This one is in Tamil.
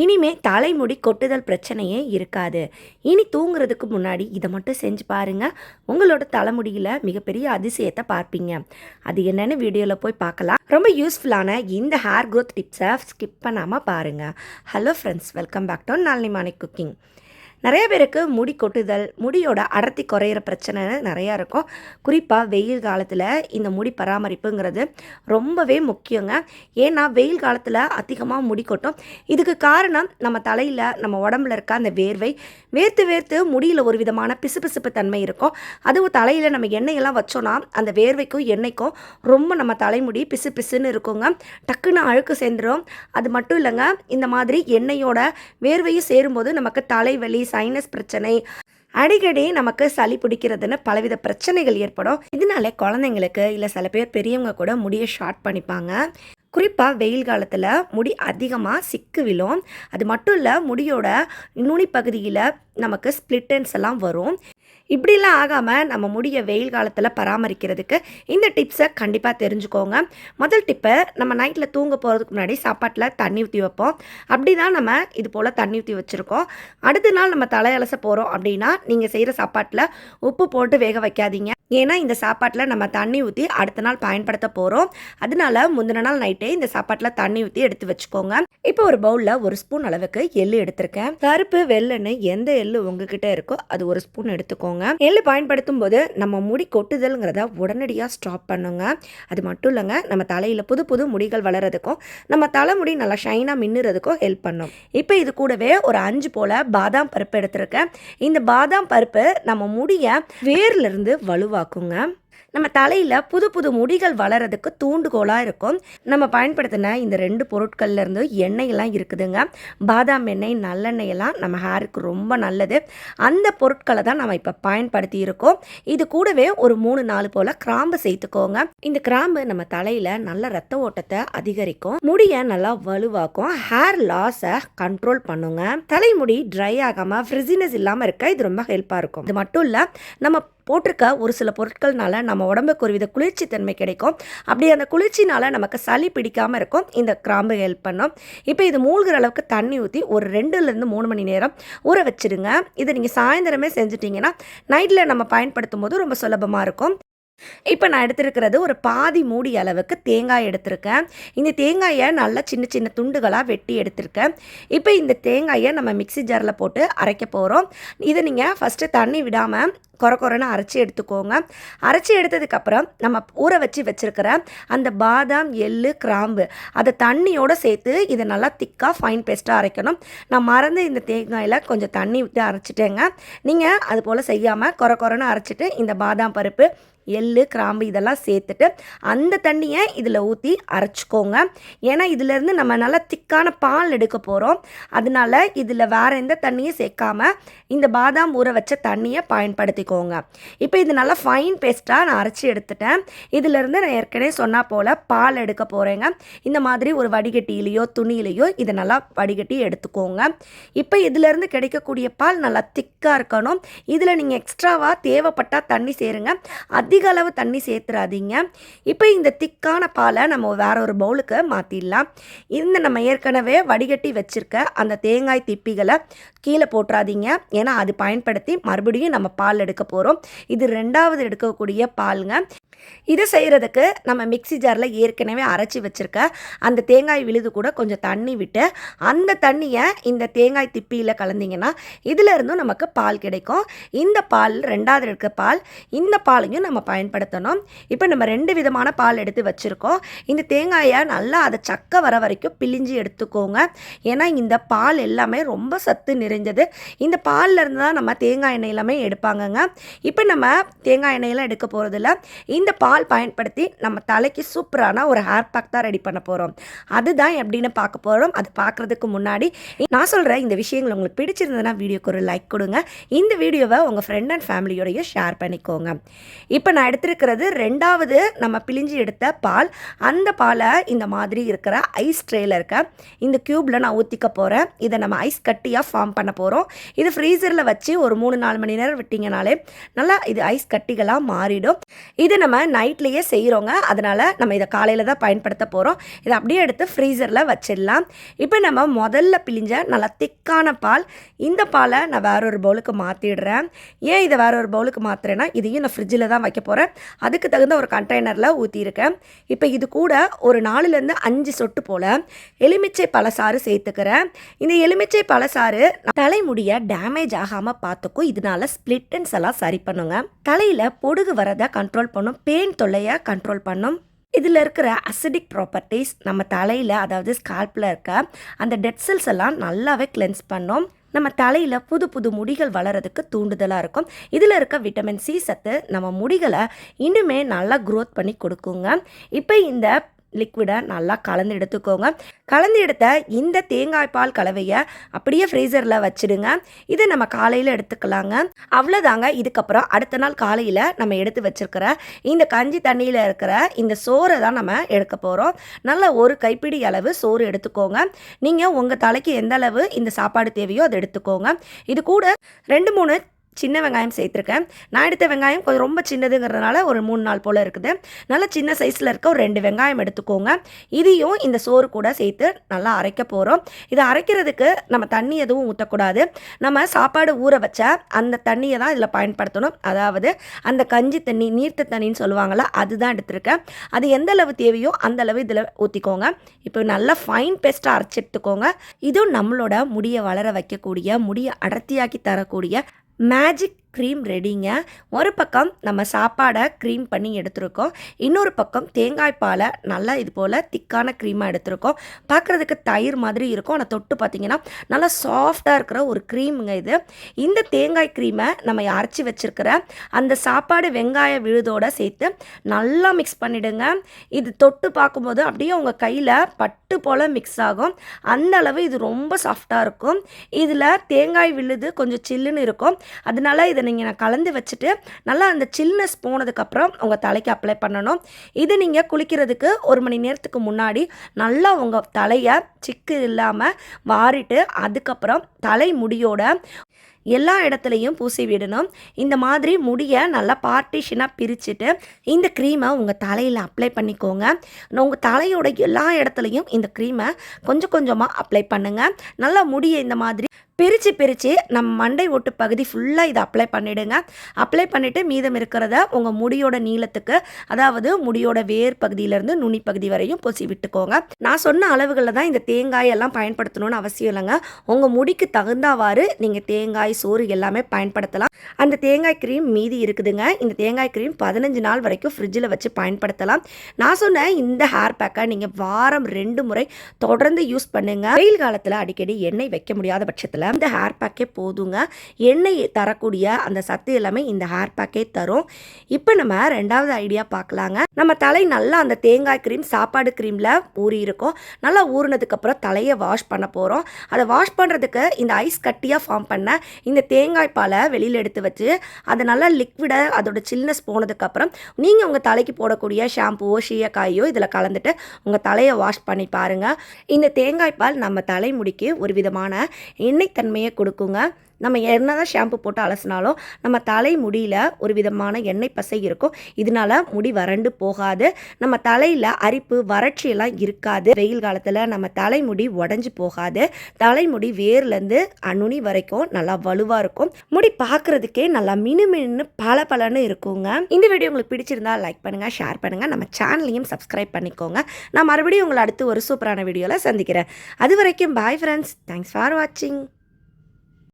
இனிமே தலைமுடி கொட்டுதல் பிரச்சனையே இருக்காது. இனி தூங்குறதுக்கு முன்னாடி இதை மட்டும் செஞ்சு பாருங்கள் உங்களோட தலைமுடியில் மிகப்பெரிய அதிசயத்தை பார்ப்பீங்க. அது என்னென்னு வீடியோவில் போய் பார்க்கலாம். ரொம்ப யூஸ்ஃபுல்லான இந்த ஹேர் க்ரோத் டிப்ஸை ஸ்கிப் பண்ணாமல் பாருங்கள் hello friends welcome back to Nalini morning cooking நிறைய பேருக்கு முடி கொட்டுதல் முடியோட அடர்த்தி குறையிற பிரச்சனை நிறையா இருக்கும். குறிப்பாக வெயில் காலத்தில் இந்த முடி பராமரிப்புங்கிறது ரொம்பவே முக்கியங்க. ஏன்னா வெயில் காலத்தில் அதிகமாக முடி கொட்டும். இதுக்கு காரணம் நம்ம தலையில் நம்ம உடம்புல இருக்க அந்த வேர்வை. வேர்த்து வேர்த்து முடியில் ஒரு விதமான பிசுபிசுப்பு தன்மை இருக்கும். அதுவும் தலையில் நம்ம எண்ணெயெல்லாம் வச்சோன்னா அந்த வேர்வைக்கும் எண்ணெய்க்கும் ரொம்ப நம்ம தலைமுடி பிசு பிசுன்னு இருக்குங்க. டக்குன்னு அழுக்கு சேர்ந்துடும் அது மட்டும் இல்லைங்க இந்த மாதிரி எண்ணெயோட வேர்வையும் சேரும்போது நமக்கு தலைவலி சைனஸ் பிரச்சனை. அடிக்கடி நமக்கு சளி பிடிக்கிறதுன்னு பலவித பிரச்சனைகள் ஏற்படும். இதனால குழந்தைங்களுக்கு இல்லை சில பேர் பெரியவங்க கூட முடியை ஷார்ட் பண்ணிப்பாங்க. குறிப்பாக வெயில் காலத்தில் முடி அதிகமாக சிக்கு விழும். அது மட்டும் இல்லை முடியோட நுனி பகுதியில் நமக்கு ஸ்பிளிட்டன்ஸ் எல்லாம் வரும். இப்படிலாம் ஆகாமல் நம்ம முடிய வெயில் காலத்தில் பராமரிக்கிறதுக்கு இந்த டிப்ஸை கண்டிப்பாக தெரிஞ்சுக்கோங்க. முதல் டிப்பை நம்ம நைட்டில் தூங்க போகிறதுக்கு முன்னாடி சாப்பாட்டில் தண்ணி ஊற்றி வைப்போம். அப்படி தான் நம்ம இது போல் தண்ணி ஊற்றி வச்சுருக்கோம். அடுத்த நாள் நம்ம தலையலச போகிறோம் அப்படின்னா நீங்கள் செய்கிற சாப்பாட்டில் உப்பு போட்டு வேக வைக்காதீங்க. ஏன்னா இந்த சாப்பாட்டில் நம்ம தண்ணி ஊற்றி அடுத்த நாள் பயன்படுத்த போகிறோம் அதனால முந்தின நாள் நைட்டே இந்த சாப்பாட்டில் தண்ணி ஊற்றி எடுத்து வச்சுக்கோங்க. இப்போ ஒரு பவுலில் ஒரு ஸ்பூன் அளவுக்கு எள்ளு எடுத்திருக்கேன். கருப்பு வெள்ளைன்னு எந்த எள்ளு உங்ககிட்ட இருக்கோ அது ஒரு ஸ்பூன் எடுத்துக்கோங்க. எள்ளு பயன்படுத்தும் போது நம்ம முடி கொட்டுதல்ங்கிறத உடனடியாக ஸ்டாப் பண்ணுங்க. அது மட்டும் இல்லைங்க நம்ம தலையில் புது புது முடிகள் வளர்கிறதுக்கும் நம்ம தலைமுடி நல்லா ஷைனாக மின்னுறதுக்கும் ஹெல்ப் பண்ணும். இப்போ இது கூடவே ஒரு அஞ்சு போல் பாதாம் பருப்பு எடுத்திருக்கேன். இந்த பாதாம் பருப்பு நம்ம முடியை வேர்லேருந்து வலுவாக்குங்க. நம்ம தலையில் புது புது முடிகள் வளர்கிறதுக்கு தூண்டுகோலாக இருக்கும். நம்ம பயன்படுத்தின இந்த ரெண்டு பொருட்கள்லேருந்து எண்ணெயெல்லாம் இருக்குதுங்க. பாதாம் எண்ணெய் நல்லெண்ணெய் எல்லாம் நம்ம ஹேருக்கு ரொம்ப நல்லது. அந்த பொருட்களை தான் நம்ம இப்போ பயன்படுத்தி இருக்கோம். இது கூடவே ஒரு மூணு நாலு போல் கிராம்பு சேர்த்துக்கோங்க. இந்த கிராம்பு நம்ம தலையில் நல்ல ரத்த ஓட்டத்தை அதிகரிக்கும். முடியை நல்லா வலுவாக்கும். ஹேர் லாஸை கண்ட்ரோல் பண்ணுங்க. தலைமுடி ட்ரை ஆகாமல் ஃப்ரிசினஸ் இல்லாமல் இருக்க இது ரொம்ப ஹெல்ப்பாக இருக்கும். இது மட்டும் இல்லை நம்ம போட்டிருக்க ஒரு சில பொருட்கள்னால நம்ம உடம்புக்கு ஒரு வித குளிர்ச்சி தன்மை கிடைக்கும். அப்படி அந்த குளிர்ச்சினால நமக்கு சளி பிடிக்காமல் இருக்கும். இந்த கிராம்பு ஹெல்ப் பண்ணும். இப்போ இது மூழ்கிற அளவுக்கு தண்ணி ஊற்றி ஒரு ரெண்டுலேருந்து மூணு மணி நேரம் ஊற வச்சுருங்க. இதை நீங்கள் சாயந்தரமே செஞ்சுட்டிங்கன்னா நைட்டில் நம்ம பயன்படுத்தும் போது ரொம்ப சுலபமாக இருக்கும். இப்போ நான் எடுத்திருக்கிறது ஒரு பாதி மூடி அளவுக்கு தேங்காய் எடுத்திருக்கேன். இந்த தேங்காயை நல்லா சின்ன சின்ன துண்டுகளாக வெட்டி எடுத்திருக்கேன். இப்போ இந்த தேங்காயை நம்ம மிக்ஸி ஜாரில் போட்டு அரைக்க போகிறோம் இதை நீங்கள் ஃபஸ்ட்டு தண்ணி விடாமல் கொர கொரன்னு அரைச்சி எடுத்துக்கோங்க. அரைச்சி எடுத்ததுக்கப்புறம் நம்ம ஊற வச்சு வச்சுருக்கிற அந்த பாதாம் எள்ளு கிராம்பு அதை தண்ணியோடு சேர்த்து இதை நல்லா திக்காக ஃபைன் பேஸ்ட்டாக அரைக்கணும். நான் மறந்து இந்த தேங்காயில் கொஞ்சம் தண்ணி விட்டு அரைச்சிட்டேங்க. நீங்கள் அது போல் செய்யாமல் கொர கொரன்னு அரைச்சிட்டு இந்த பாதாம் பருப்பு எள்ளு கிராம்பு இதெல்லாம் சேர்த்துட்டு அந்த தண்ணியை இதில் ஊற்றி அரைச்சிக்கோங்க. ஏன்னா இதிலேருந்து நம்ம நல்லா திக்கான பால் எடுக்க போகிறோம் அதனால இதில் வேறு எந்த தண்ணியும் சேர்க்காம இந்த பாதாம் ஊற வச்ச தண்ணியை பயன்படுத்திக்கோங்க. இப்போ இது நல்லா ஃபைன் பேஸ்ட்டாக நான் அரைச்சி எடுத்துட்டேன். இதிலேருந்து நான் ஏற்கனவே சொன்னால் போல் பால் எடுக்க போகிறேங்க இந்த மாதிரி ஒரு வடிகட்டியிலையோ துணியிலையோ இதை நல்லா வடிகட்டி எடுத்துக்கோங்க. இப்போ இதிலேருந்து கிடைக்கக்கூடிய பால் நல்லா திக்காக இருக்கணும். இதில் நீங்கள் எக்ஸ்ட்ராவாக தேவைப்பட்டால் தண்ணி சேருங்க. அதிக அளவு தண்ணி சேர்த்துறாதீங்க இப்போ இந்த திக்கான பாலை நம்ம வேற ஒரு பவுலுக்கு மாற்றிடலாம் இந்த நம்ம ஏற்கனவே வடிகட்டி வச்சுருக்க அந்த தேங்காய் திப்பிகளை கீழே போட்டுறாதீங்க. ஏன்னா அது பயன்படுத்தி மறுபடியும் நம்ம பால் எடுக்க போகிறோம் இது ரெண்டாவது எடுக்கக்கூடிய பாலுங்க. இதை செய்கிறதுக்கு நம்ம மிக்ஸி ஜாரில் ஏற்கனவே அரைச்சி வச்சுருக்க அந்த தேங்காய் விழுது கூட கொஞ்சம் தண்ணி விட்டு அந்த தண்ணியை இந்த தேங்காய் திப்பியில் கலந்தீங்கன்னா இதிலிருந்தும் நமக்கு பால் கிடைக்கும். இந்த பால் ரெண்டாவது எடுக்க பால் இந்த பாலையும் நம்ம பயன்படுத்தணும். இப்போ நம்ம ரெண்டு விதமான பால் எடுத்து வச்சுருக்கோம். இந்த தேங்காயை நல்லா அதை சக்க வர வரைக்கும் பிழிஞ்சு எடுத்துக்கோங்க. ஏன்னா இந்த பால் எல்லாமே ரொம்ப சத்து நிறைஞ்சது. இந்த பாலில் இருந்து தான் நம்ம தேங்காய் எண்ணெய் எல்லாமே எடுப்பாங்கங்க. இப்போ நம்ம தேங்காய் எண்ணெயெல்லாம் எடுக்க போகிறதில்ல இந்த பால் பயன்படுத்தி நம்ம தலைக்கு சூப்பரான ஒரு ஹேர் பேக் தான் ரெடி பண்ண போகிறோம் அதுதான் எப்படின்னு பார்க்க போகிறோம் அது பார்க்குறதுக்கு முன்னாடி நான் சொல்கிற இந்த விஷயங்கள் உங்களுக்கு பிடிச்சிருந்ததுன்னா வீடியோக்கு ஒரு லைக் கொடுங்க. இந்த வீடியோவை உங்கள் ஃப்ரெண்ட் அண்ட் ஃபேமிலியோடையும் ஷேர் பண்ணிக்கோங்க. இப்போ நான் எடுத்திருக்கிறது ரெண்டாவது நம்ம பிழிஞ்சு எடுத்த பால். அந்த பாலை இந்த மாதிரி இருக்கிற ஐஸ் ட்ரேயில் இருக்க இந்த க்யூப்பில் நான் ஊற்றிக்க போகிறேன் இதை நம்ம ஐஸ் கட்டியாக ஃபார்ம் பண்ண போகிறோம் இது ஃப்ரீசரில் வச்சு ஒரு மூணு நாலு மணி நேரம் விட்டிங்கனாலே நல்லா இது ஐஸ் கட்டிகளாக மாறிடும். இது நம்ம நம்ம நைட்லேயே செய்கிறோங்க அதனால் நம்ம இதை காலையில் தான் பயன்படுத்த போகிறோம் இதை அப்படியே எடுத்து ஃப்ரீசரில் வச்சிடலாம். இப்போ நம்ம முதல்ல பிழிஞ்ச நல்லா திக்கான பால் இந்த பாலை நான் வேற ஒரு பவுலுக்கு மாற்றிடுறேன் ஏன் இதை வேற ஒரு பவுலுக்கு மாற்றுறேன்னா இதையும் நான் ஃப்ரிட்ஜில் தான் வைக்க போகிறேன் அதுக்கு தகுந்த ஒரு கண்டெய்னரில் ஊற்றியிருக்கேன் இப்போ இது கூட ஒரு நாலுலேருந்து அஞ்சு சொட்டு போல் எலுமிச்சை பழசாறு சேர்த்துக்கிறேன். இந்த எலுமிச்சை பழசாறு தலைமுடியை டேமேஜ் ஆகாமல் பார்த்துக்கும். இதனால ஸ்பிளிட்டன்ஸ் எல்லாம் சரி பண்ணுங்க. தலையில் பொடுகு வரதை கண்ட்ரோல் பண்ணும். பெயின் தொல்லையை கண்ட்ரோல் பண்ணும். இதில் இருக்கிற அசிடிக் ப்ராப்பர்ட்டிஸ் நம்ம தலையில் அதாவது ஸ்கால்பில் இருக்க அந்த டெட் செல்ஸ் எல்லாம் நல்லாவே கிளென்ஸ் பண்ணும். நம்ம தலையில் புது புது முடிகள் வளரதுக்கு தூண்டுதலாக இருக்கும். இதில் இருக்க விட்டமின் சி சத்து நம்ம முடிகளை இன்னுமே நல்லா க்ரோத் பண்ணி கொடுக்குங்க. இப்போ இந்த லிக்விடை நல்லா கலந்து எடுத்துக்கோங்க. கலந்து எடுத்த இந்த தேங்காய் பால் கலவையை அப்படியே ஃப்ரீசரில் வச்சுடுங்க. இதை நம்ம காலையில் எடுத்துக்கலாங்க. அவ்வளோதாங்க இதுக்கப்புறம் அடுத்த நாள் காலையில் நம்ம எடுத்து வச்சிருக்கிற இந்த கஞ்சி தண்ணியில் இருக்கிற இந்த சோறை தான் நம்ம எடுக்க போகிறோம் நல்ல ஒரு கைப்பிடி அளவு சோறு எடுத்துக்கோங்க. நீங்கள் உங்கள் தலைக்கு எந்த அளவு இந்த சாப்பாடு தேவையோ அதை எடுத்துக்கோங்க. இது கூட ரெண்டு மூணு சின்ன வெங்காயம் சேர்த்துருக்கேன். நான் எடுத்த வெங்காயம் கொஞ்சம் ரொம்ப சின்னதுங்கிறதுனால ஒரு மூணு நாள் போல் இருக்குது. நல்லா சின்ன சைஸில் இருக்க ஒரு ரெண்டு வெங்காயம் எடுத்துக்கோங்க. இதையும் இந்த சோறு கூட சேர்த்து நல்லா அரைக்க போகிறோம் இதை அரைக்கிறதுக்கு நம்ம தண்ணி எதுவும் ஊற்றக்கூடாது நம்ம சாப்பாடு ஊற வச்ச அந்த தண்ணியை தான் இதில் பயன்படுத்தணும். அதாவது அந்த கஞ்சி தண்ணி நீர்த்த தண்ணின்னு சொல்லுவாங்கள்ல அதுதான் எடுத்திருக்கேன். அது எந்த அளவு தேவையோ அந்த அளவு இதில் ஊற்றிக்கோங்க இப்போ நல்லா ஃபைன் பேஸ்ட்டாக அரைச்சி எடுத்துக்கோங்க. இதுவும் நம்மளோட முடியை வளர வைக்கக்கூடிய முடியை அடர்த்தியாக்கி தரக்கூடிய Magic க்ரீம் ரெடிங்க ஒரு பக்கம் நம்ம சாப்பாடை க்ரீம் பண்ணி எடுத்திருக்கோம். இன்னொரு பக்கம் தேங்காய் பாலை நல்லா இது போல் திக்கான க்ரீமாக எடுத்திருக்கோம். பார்க்குறதுக்கு தயிர் மாதிரி இருக்கும். ஆனால் தொட்டு பார்த்திங்கன்னா நல்லா சாஃப்டாக இருக்கிற ஒரு க்ரீமுங்க இது. இந்த தேங்காய் க்ரீமை நம்ம அரைச்சி வச்சுருக்கிற அந்த சாப்பாடு வெங்காய விழுதோடு சேர்த்து நல்லா மிக்ஸ் பண்ணிவிடுங்க இது தொட்டு பார்க்கும்போது அப்படியே உங்கள் கையில் பட்டு போல் மிக்ஸ் ஆகும். அந்த அளவு இது ரொம்ப சாஃப்டாக இருக்கும். இதில் தேங்காய் விழுது கொஞ்சம் சில்லுன்னு இருக்கும். அதனால இது நீங்கள் நான் கலந்து வச்சுட்டு நல்லா அந்த சில்னஸ் போனதுக்கப்புறம் உங்கள் தலைக்கு அப்ளை பண்ணணும். இது நீங்கள் குளிக்கிறதுக்கு ஒரு மணி நேரத்துக்கு முன்னாடி நல்லா உங்கள் தலையை சிக்கு இல்லாமல் வாரிட்டு அதுக்கப்புறம் தலை முடியோட எல்லா இடத்துலையும் பூசி விடணும். இந்த மாதிரி முடியை நல்லா பார்ட்டிஷனாக பிரிச்சுட்டு இந்த க்ரீமை உங்கள் தலையில் அப்ளை பண்ணிக்கோங்க. உங்கள் தலையோட எல்லா இடத்துலையும் இந்த க்ரீமை கொஞ்சம் கொஞ்சமாக அப்ளை பண்ணுங்கள் நல்லா முடியை இந்த மாதிரி பிரித்து பிரித்து நம்ம மண்டை ஓட்டு பகுதி ஃபுல்லாக இதை அப்ளை பண்ணிவிடுங்க அப்ளை பண்ணிவிட்டு மீதம் இருக்கிறத உங்கள் முடியோட நீளத்துக்கு அதாவது முடியோட வேர் பகுதியிலேருந்து நுனி பகுதி வரையும் பூசி விட்டுக்கோங்க. நான் சொன்ன அளவுகளில் தான் இந்த தேங்காய் எல்லாம் பயன்படுத்தணும்னு அவசியம் இல்லைங்க. உங்கள் முடிக்கு தகுந்தவாறு நீங்கள் தேங்காய் சோறு எல்லாமே பயன்படுத்தலாம். அந்த தேங்காய் க்ரீம் மீதி இருக்குதுங்க. இந்த தேங்காய் க்ரீம் பதினஞ்சு நாள் வரைக்கும் ஃப்ரிட்ஜில் வச்சு பயன்படுத்தலாம். நான் சொன்ன இந்த ஹேர் பேக்கை நீங்கள் வாரம் ரெண்டு முறை தொடர்ந்து யூஸ் பண்ணுங்கள் வெயில் காலத்தில் அடிக்கடி எண்ணெய் வைக்க முடியாத பட்சத்தில் இந்த ஹேர் பேக்கே போதுங்க. எண்ணெய் தரக்கூடிய அந்த சத்து எல்லாமே இந்த ஹேர் பேக்கே தரும். இப்போ நம்ம ரெண்டாவது ஐடியா பார்க்கலாங்க நம்ம தலை நல்லா அந்த தேங்காய் க்ரீம் சாப்பாடு க்ரீமில் ஊறி இருக்கும். நல்லா ஊறினதுக்கப்புறம் தலையை வாஷ் பண்ண போகிறோம் அதை வாஷ் பண்ணுறதுக்கு இந்த ஐஸ் கட்டியாக ஃபார்ம் பண்ண இந்த தேங்காய் பாலை வெளியில் எடுத்து வச்சு அதை நல்லா லிக்விடாக அதோட சில்னஸ் போனதுக்கப்புறம் நீங்கள் உங்கள் தலைக்கு போடக்கூடிய ஷாம்புவோ ஷீயக்காயோ இதில் கலந்துட்டு உங்கள் தலையை வாஷ் பண்ணி பாருங்கள் இந்த தேங்காய் பால் நம்ம தலைமுடிக்கு ஒரு விதமான எண்ணெய் தன்மையை கொடுக்குங்க. நம்ம என்ன தான் ஷாம்பு போட்டு அலசினாலும் நம்ம தலை முடியில் ஒரு விதமான எண்ணெய் பசை இருக்கும். இதனால முடி வறண்டு போகாது. நம்ம தலையில் அரிப்பு வறட்சியெல்லாம் இருக்காது. வெயில் காலத்தில் நம்ம தலைமுடி உடஞ்சி போகாது. தலைமுடி வேர்லேருந்து அணுனி வரைக்கும் நல்லா வலுவாக இருக்கும். முடி பார்க்குறதுக்கே நல்லா மினுமின்னு பல பலன்னு இருக்குங்க. இந்த வீடியோ உங்களுக்கு பிடிச்சிருந்தா லைக் பண்ணுங்கள் ஷேர் பண்ணுங்கள் நம்ம சேனலையும் சப்ஸ்கிரைப் பண்ணிக்கோங்க. நான் மறுபடியும் உங்களை அடுத்து ஒரு சூப்பரான வீடியோவில் சந்திக்கிறேன். அது வரைக்கும் பாய் ஃப்ரெண்ட்ஸ் தேங்க்ஸ் ஃபார் வாட்சிங்